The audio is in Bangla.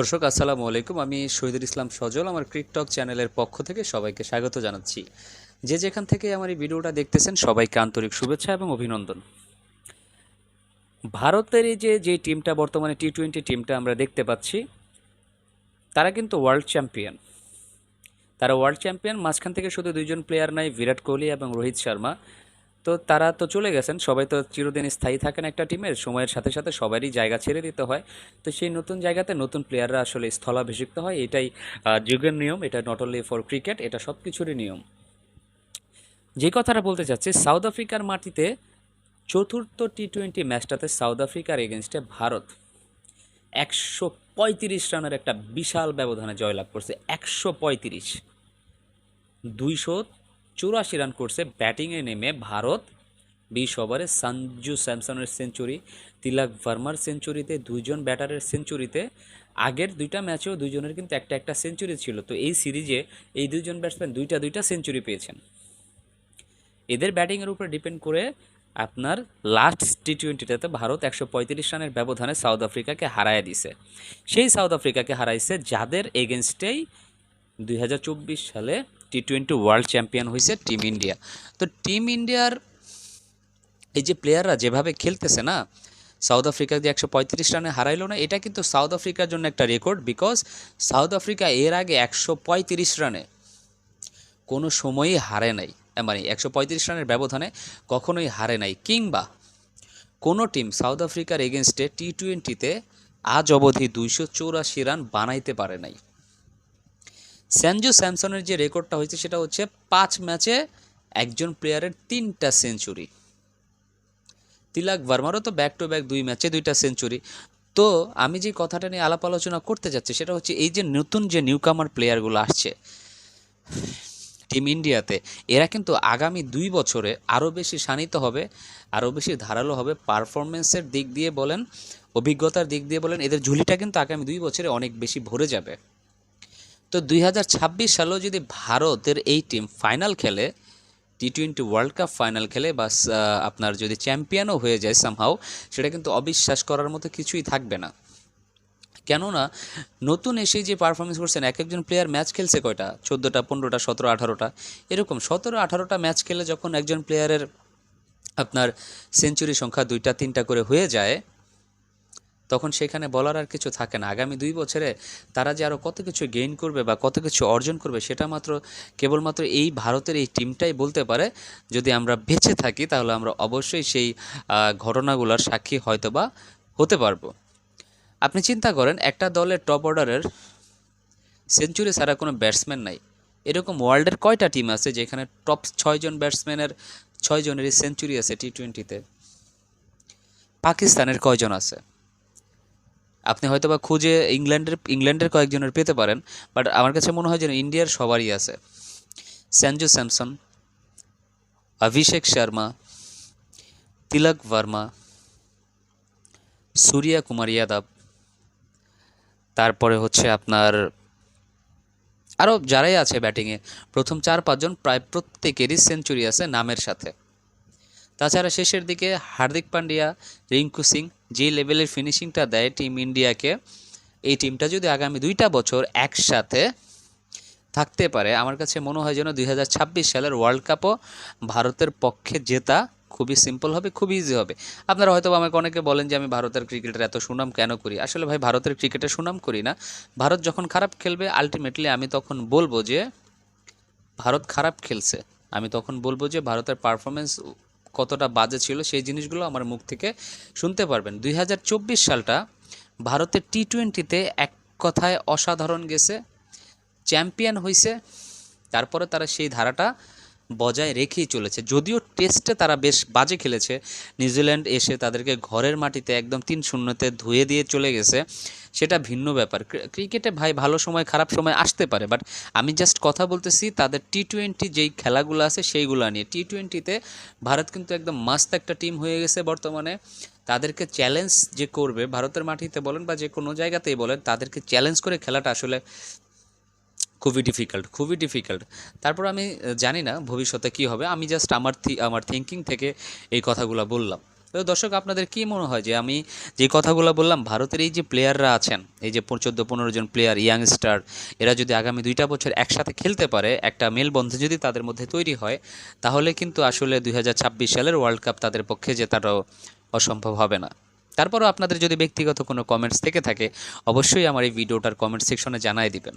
দর্শক, আসসালামু আলাইকুম। আমি শহীদুল ইসলাম সজল, আমার ক্রিকটক চ্যানেলের পক্ষ থেকে সবাইকে স্বাগত জানাচ্ছি। যে যেখান থেকে আমার এই ভিডিওটা দেখতেছেন, সবাইকে আন্তরিক শুভেচ্ছা এবং অভিনন্দন। ভারতের এই যে যে টিমটা, বর্তমানে টি টোয়েন্টি টিমটা আমরা দেখতে পাচ্ছি, তারা কিন্তু ওয়ার্ল্ড চ্যাম্পিয়ন তারা ওয়ার্ল্ড চ্যাম্পিয়ন মাঝখান থেকে শুধু দুইজন প্লেয়ার নাই, বিরাট কোহলি এবং রোহিত শর্মা। তো তারা তো চলে গেছেন। সবাই তো চিরদিন স্থায়ী থাকেন একটা টিমের। সময়ের সাথে সাথে সবারই জায়গা ছেড়ে দিতে হয়। তো সেই নতুন জায়গাতে নতুন প্লেয়াররা আসলে স্থলাভিষিক্ত হয়। এটাই যুগের নিয়ম। এটা নট অনলি ফর ক্রিকেট এটা সব কিছুরই নিয়ম। যে কথাটা বলতে চাচ্ছি সাউথ আফ্রিকার মাটিতে চতুর্থ টি টোয়েন্টি ম্যাচটাতে সাউথ আফ্রিকার এগেনস্টে ভারত একশো পঁয়ত্রিশ রানের একটা বিশাল ব্যবধানে জয়লাভ করছে। একশো পঁয়ত্রিশ। দুইশো চুরাশি রান করছে ব্যাটিংয়ে নেমে ভারত। বিশ ওভারে সঞ্জু স্যামসনের সেঞ্চুরি, তিলক ভার্মার সেঞ্চুরিতে দুইজন ব্যাটারের সেঞ্চুরিতে। আগের দুইটা ম্যাচেও দুইজনের কিন্তু একটা একটা সেঞ্চুরি ছিল। তো এই সিরিজে এই দুইজন ব্যাটসম্যান দুইটা দুইটা সেঞ্চুরি পেয়েছেন। এদের ব্যাটিংয়ের উপর ডিপেন্ড করে আপনার লাস্ট টি টোয়েন্টিটাতে ভারত একশো পঁয়ত্রিশ রানের ব্যবধানে সাউথ আফ্রিকাকে হারায় দিছে। সেই সাউথ আফ্রিকাকে হারাইছে যাদের এগেনস্টেই দুই হাজার চব্বিশ সালে টি টোয়েন্টি ওয়ার্ল্ড চ্যাম্পিয়ন হয়েছে টিম ইন্ডিয়া তো টিম ইন্ডিয়ার এই যে প্লেয়াররা যেভাবে খেলতেছে না সাউথ আফ্রিকা যে একশো পঁয়ত্রিশ রানে হারাইলো না, এটা কিন্তু সাউথ আফ্রিকার জন্য একটা রেকর্ড বিকজ সাউথ আফ্রিকা এর আগে একশো পঁয়ত্রিশ রানে কোনো সময়ই হারে নাই। মানে একশো পঁয়ত্রিশ রানের ব্যবধানে কখনোই হারে নাই। কিংবা কোনো টিম সাউথ আফ্রিকার এগেনস্টে টি টোয়েন্টিতে আজ অবধি দুইশো চৌরাশি রান বানাইতে পারে নাই। স্যানজো স্যামসনের যে রেকর্ডটা হয়েছে সেটা হচ্ছে পাঁচ ম্যাচে একজন প্লেয়ারের তিনটা সেঞ্চুরি। তিলক ভার্মারও তো ব্যাক টু ব্যাক দুই ম্যাচে দুইটা সেঞ্চুরি। তো আমি যে কথাটা নিয়ে আলাপ আলোচনা করতে যাচ্ছি সেটা হচ্ছে এই যে নতুন যে নিউকামার প্লেয়ারগুলো আসছে টিম ইন্ডিয়াতে এরা কিন্তু আগামী দুই বছরে আরও বেশি শানিত হবে, আরও বেশি ধারালো হবে পারফরমেন্সের দিক দিয়ে বলেন, অভিজ্ঞতার দিক দিয়ে বলেন, এদের ঝুলিটা কিন্তু আগামী দুই বছরে অনেক বেশি ভরে যাবে। তো দুই হাজার ছাব্বিশ সালেও যদি ভারতের এই টিম ফাইনাল খেলে T twenty world cup final খেলে বা আপনার যদি চ্যাম্পিয়নও হয়ে যায় সামহাও সেটা কিন্তু অবিশ্বাস করার মতো কিছুই থাকবে না। কেননা, নতুন এসে যে পারফরমেন্স করছেন, এক একজন প্লেয়ার ম্যাচ খেলছে কয়টা? চোদ্দোটা, পনেরোটা, সতেরো, আঠারোটা। এরকম সতেরো, আঠারোটা ম্যাচ খেলে যখন একজন প্লেয়ারের আপনার সেঞ্চুরি সংখ্যা দুইটা, তিনটা করে হয়ে যায় তখন সেখানে বলার আর কিছু থাকে না। আগামী দুই বছরে তারা যে আরও কত কিছু গেইন করবে বা কত কিছু অর্জন করবে, সেটা মাত্র, কেবলমাত্র এই ভারতের এই টিমটাই বলতে পারে। যদি আমরা বেঁচে থাকি, তাহলে আমরা অবশ্যই সেই ঘটনাগুলোর সাক্ষী হয়তো বা হতে পারব। আপনি চিন্তা করেন, একটা দলের টপ অর্ডারের সেঞ্চুরি ছাড়া কোনো ব্যাটসম্যান নাই। এরকম ওয়ার্ল্ডের কয়টা টিম আছে যেখানে টপ ছয়জন ব্যাটসম্যানের ছয়জনেরই সেঞ্চুরি আছে টি টোয়েন্টিতে পাকিস্তানের কয়জন আছে? আপনি হয়তো বা খুঁজে ইংল্যান্ডের ইংল্যান্ডের কয়েকজনের পেতে পারেন বাট আমার কাছে মনে হয় যেন ইন্ডিয়ার সবারই আছে। স্যানজু স্যামসন, অভিষেক শর্মা, তিলক ভার্মা, সূর্যা কুমার যাদব, তারপরে হচ্ছে আপনার আরও যারাই আছে ব্যাটিংয়ে, প্রথম চার পাঁচজন প্রায় প্রত্যেকেরই সেঞ্চুরি আছে নামের সাথে। তাছাড়া শেষের দিকে হার্দিক পান্ডিয়া, রিঙ্কু সিং, যে লেভেলের ফিনিশিংটা দেয় টিম ইন্ডিয়াকে, এই টিমটা যদি আগামী দুইটা বছর একসাথে থাকতে পারে, আমার কাছে মনে হয় যেন দুই হাজার ছাব্বিশ সালের ওয়ার্ল্ড কাপও ভারতের পক্ষে জেতা খুবই সিম্পল হবে, খুবই ইজি হবে। আপনারা হয়তো আমাকে অনেকে বলেন যে আমি ভারতের ক্রিকেটের এত সুনাম কেন করি? আসলে ভাই, ভারতের ক্রিকেটের সুনাম করি না। ভারত যখন খারাপ খেলবে আলটিমেটলি আমি তখন বলব যে, ভারত খারাপ খেলছে। আমি তখন বলব যে, ভারতের পারফরমেন্স কতটা বাজে ছিল সেই জিনিসগুলো আমার মুখ থেকে শুনতে পারবেন। দুই হাজার চব্বিশ সালটা ভারতের টি টোয়েন্টিতে এক কথায় অসাধারণ গেছে, চ্যাম্পিয়ন হয়েছে তারপরে তারা সেই ধারাটা বজায় রেখেই চলেছে। যদিও টেস্টে তারা বেশ বাজে খেলেছে, নিউজিল্যান্ড এসে তাদেরকে ঘরের মাটিতে একদম তিন শূন্যতে ধুয়ে দিয়ে চলে গেছে, সেটা ভিন্ন ব্যাপার। ক্রি- ক্রিকেটে ভাই ভালো সময়, খারাপ সময় আসতে পারে বাট আমি জাস্ট কথা বলতেছি তাদের টি টোয়েন্টি যেই খেলাগুলো আছে সেইগুলো নিয়ে। টি টোয়েন্টিতে ভারত কিন্তু একদম মাস্ত একটা টিম হয়ে গেছে বর্তমানে। তাদেরকে চ্যালেঞ্জ যে করবে, ভারতের মাটিতে বলেন বা যে কোনো জায়গাতেই বলেন, তাদেরকে চ্যালেঞ্জ করে খেলাটা আসলে খুবই ডিফিকাল্ট খুবই ডিফিকাল্ট তারপর আমি জানি না ভবিষ্যতে কী হবে। আমি জাস্ট আমার আমার থিঙ্কিং থেকে এই কথাগুলো বললাম। তো দর্শক, আপনাদের কি মনে হয় যে আমি যে কথাগুলো বললাম, ভারতের এই যে প্লেয়াররা আছেন, এই যে চোদ্দ, পনেরো জন প্লেয়ার ইয়াংস্টার এরা যদি আগামী দুইটা বছর একসাথে খেলতে পারে, একটা মেলবন্ধন যদি তাদের মধ্যে তৈরি হয়, তাহলে কিন্তু আসলে দুই হাজার ছাব্বিশ সালের ওয়ার্ল্ড কাপ তাদের পক্ষে জেতাটাও অসম্ভব হবে না। তারপরও আপনাদের যদি ব্যক্তিগত কোনো কমেন্টস থেকে থাকে, অবশ্যই আমার এই ভিডিওটার কমেন্ট সেকশনে জানাই দিবেন।